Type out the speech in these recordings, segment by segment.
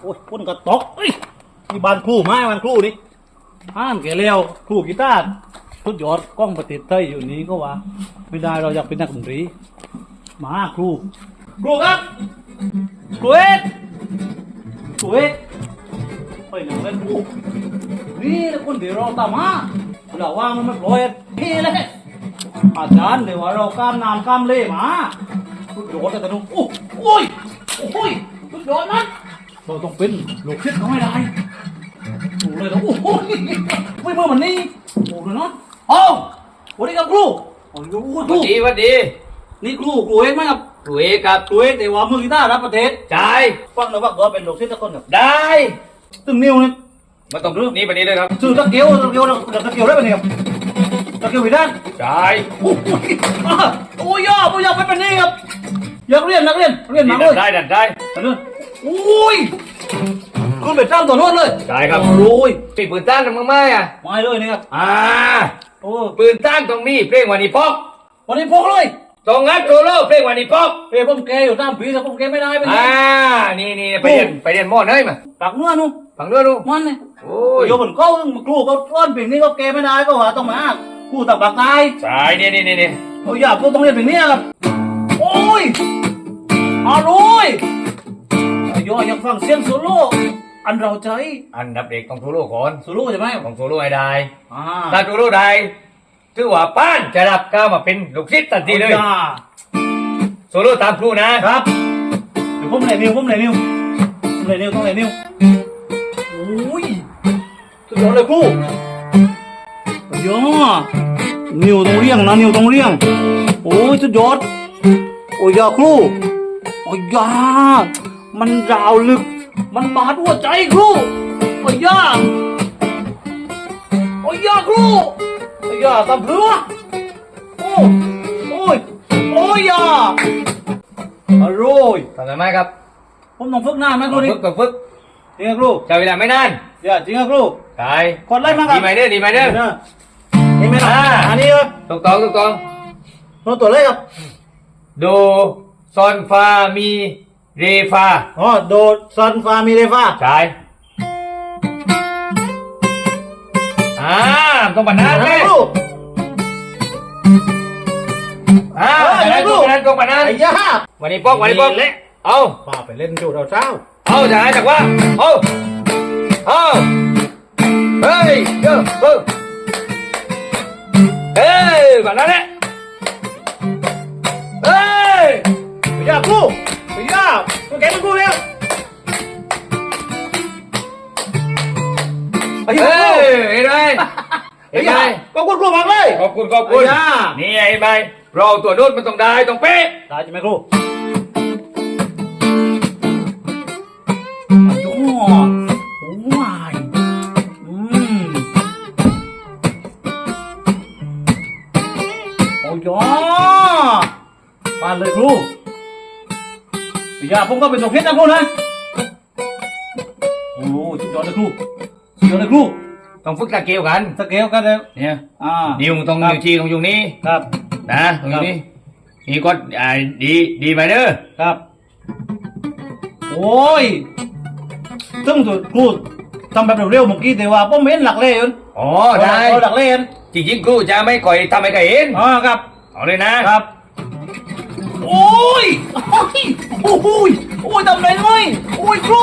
โอ้ยคนกระตกเอ้ยนี่บานครูไม้บานครูนี่ห้ามแกเลี้ยวครูกีตาร์ทุดยอดกล้องประเทศไทยอยู่นี้ก็ว่า ไม่ได้เราอยากเป็นนักดนตรีมาครูครูครับครูเอ็ดครูเอ็ดไปหนังเล่นครูนี่แหละคนที่เราตามมาเราว่ามันไม่ปล่อยพี่เลยอาจารย์เดี๋ยวเราข้ามน้ำข้ามเล่มาทุดยอดแต่ตะนุโอ้โอ้ยโอ้ยทุดยอดนะ เราต้องเป็นลูกศิษย์เขาไม่ได้ดูเลยนะโอ้โหไม่เมื่อมันนี่โอ้โหเนาะเอ้าสวัสดีครับครูโอ้ยครูสวัสดีสวัสดี นี่ครูครูเองไหมครับครูเอกครับครูเองแต่ว่ามือกีตาร์รับประเทศจ่ายฟังหน่อยว่าเราเป็นลูกศิษย์ทุกคนครับได้ตึงนิ้วนี่มาต้องนี่ปนี้เลยครับชื่อตะเกียวตะเกียวตะเกียวได้ปะเนี่ยครับตะเกียวผิดด้านจ่ายโอ้ยอะโอ้ยย่อโอ้ยย่อไปเป็นนี่ครับอยากเรียนนักเรียนเรียนนี่มาดัเลยนได้ดันได้มาเลยโอ้ยคุณเป็นเจ้าตัวโน้นเลยจ่ายครับ โอ้ยปีปืนต้านทำมึงไหมอะมาเลยนี่ครับอ่าโอ้ปืนต้านต้องมีเพลงวันนี้พกวันนี้พกเลยต้องงัดโซโล่เพลงวันนี้พกเอ้ยผมแกอยู่ตามผีแต่ผมแกไม่ได้เป็นไงอ่านี่นี่ไปเรียนไปเรียนหม้อเนยมาปากเนื้อนู่นฟังด้วยดูมันเนี่ยโอ้ยโยบนเก้าครูก็ก้อนปิ่นนี่ก็แกไม่ได้ก็ว่าต้องมาครูตักปากตายจ่ายนี่นี่นี่นี่โอ้ยอยากพูดต้องเรียนแบบนี้ครับโอ้ยอร่อยอา ยอยอยากฟังเสียงโซโล่อันเราใจอันดับเด็กต้องโซโล่ก่อนโซโล่ใช่ไหมต้องโซโล่ให้ได้อ่าถ้าโซโล่ได้ถือว่าป้านจะรับก้าวมาเป็นลูกศิษย์ทันทีเลยอาโซโล่ตามครูนะครับเดี๋ยวผมเลยนิ้วผมเลยนิ้วผมเลยนิ้วต้องเลยนิ้วโอ้ยสุดยอดเลยครูสุดยอดนิ้วต้องเรียงนะนิ้วต้องเรียงโอ้ยสุดยอดโอ้ยยาครูโอ้ยยา มันยาวลึก มันบาดหัวใจครูโอ้ยยาโอ้ยยาครูโอ้ยยาตำเพื่อโอ้โอ้ยโอ้ยยาอร่อยทำได้ไหมครับผมต้องฝึกหน้าไหมครูต้องดิฝึกต้องฝึกจริงครับครูใช้เวลาไม่นานอย่าจริงครับครูใช่กดไลค์มาครับดีไหมเด้อดีไหมเด้อเห็นไหมครับอ่าอันนี้ครับถูกต้องถูกต้องโน้ตตัวเลขครับโดซอนฟามี เรฟาอ๋อโดดซันฟามีเรฟ้าใช่อ่าต้องบันนานเลยครูอ่าเออบันนานเดี๋ยวต้องบันนานต้องบันนานไอ้ยาวันนี้ป๊อกวันนี้ป๊อกนี่แหละเอาป้าไปเล่นจูดเอาเช้าเอาจะหายจากว่าเอาเอาเฮ้ยเยอะเฮ้ยเฮ้ยบันนั้นแหละเฮ้ยไปยาครูไป ยาตัวแกเป็นครูแล้วไปเฮ้ยายเห็นไหมไปเห็นไหมยาก็คุณครูมากเลยขอบคุณขอบคุณไอ้ย่านี่เห็นไหมเราตัวโน้ตมันต้องได้ต้องเป๊ะได้ใช่ไหมครูโอ้โหโอ้ยอืมโอ้ยปานเลยครูไปยาผมก็เป็นตัวเพชรนะครูนะ โอ้โหสุดยอดเลยครูสุดยอดเลยครูต้องฝึกตะเกียวกันสเกลกันเลยเนี่ยอ่า นิ้วตรงครับ นิ้วชี้ตรงอยู่นี้ครับ นะตรงอยู่นี้นี่ก็อ่าดีดีไหมเด้อครับ โอ้ยซึ่งตัวครูทำแบบเร็วๆเมื่อกี้แต่ว่าผมเห็นหลักเลยอยู่อ๋อได้เอาหลักเลยเห็นจริงๆครูจะไม่ก่อยทำให้ใครเห็นอ๋อครับเอาเลยนะครับ โอ้ย โอ้ย โอ้ย โอ้ยทำไรไหมโอ้ยครู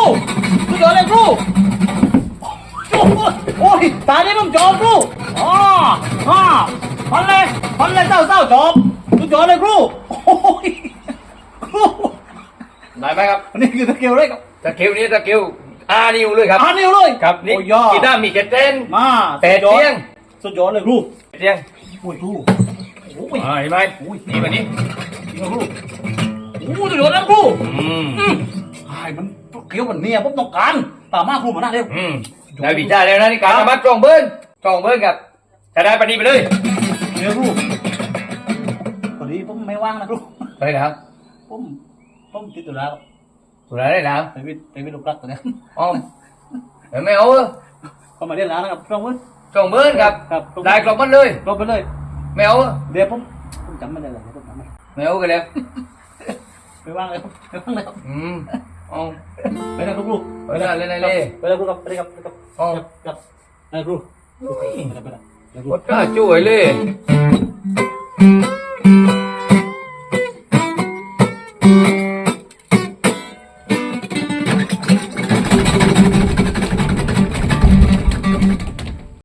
สุดยอดเลยครูโอ้ยโอ้ยตายนี่ผมจอบครูอ๋ออ๋อพันเลยพันเลยเจ้าเจ้าจอบสุดยอดเลยครูโอ้ยครูได้ไหมครับอันนี้คือตะเกียบเลยครับ ตะเกียวนี้ตะเกียวอานิ้วเลยครับอ่านนิ้วเลย ครับนี่โอ้ยยอดกีตาร์มีแค่เต้นมาแต่สุดอดเที่ยงสุดยอดเลยครูเที่ยงโอ้ยครูโอ้ยอ่าเห็นไหมนี่วันนี้จริงเหร อครูโอ้ยสุดยอดนะครูอืมไอ้มันเกี่ยวมันเนี่ยผมต้องการตามมาครูมาหน้าเร็วอืมได้วิจารณ์แล้วนะนี่การมัดตรงเบิ้ลตรงเบิ้ลกับจะได้ปฏิไปเลยเดี๋ยวครูพอดีผมไม่ว่างนะครูไปนะครับผมผมติดตัวแล้วสุดท้าได้แล้วไปวิทไปวิทย์ลูกรักตัวเนี้ยอ๋อไหมเอาเขามาเรียนแล้วนะครับตรงมั้ยตรงเบิ้ลครับครับได้กลบมันเลยตรงไปเลยไม่เอาเดี๋ยวผมผมจำไม่ได้เลย ผมจำไม่ได้ไม่เอากันแล้วไม่ว่างเลยไม่ว่างเลยอืมเอาไปนะครูไปไปได้เลยเลยไปเลยครูครับไปเลยครับไปเลยครับอ๋อครับไปเลยครูไปเลยไปเลยไปเลยครูกดกล้าช่วยเลย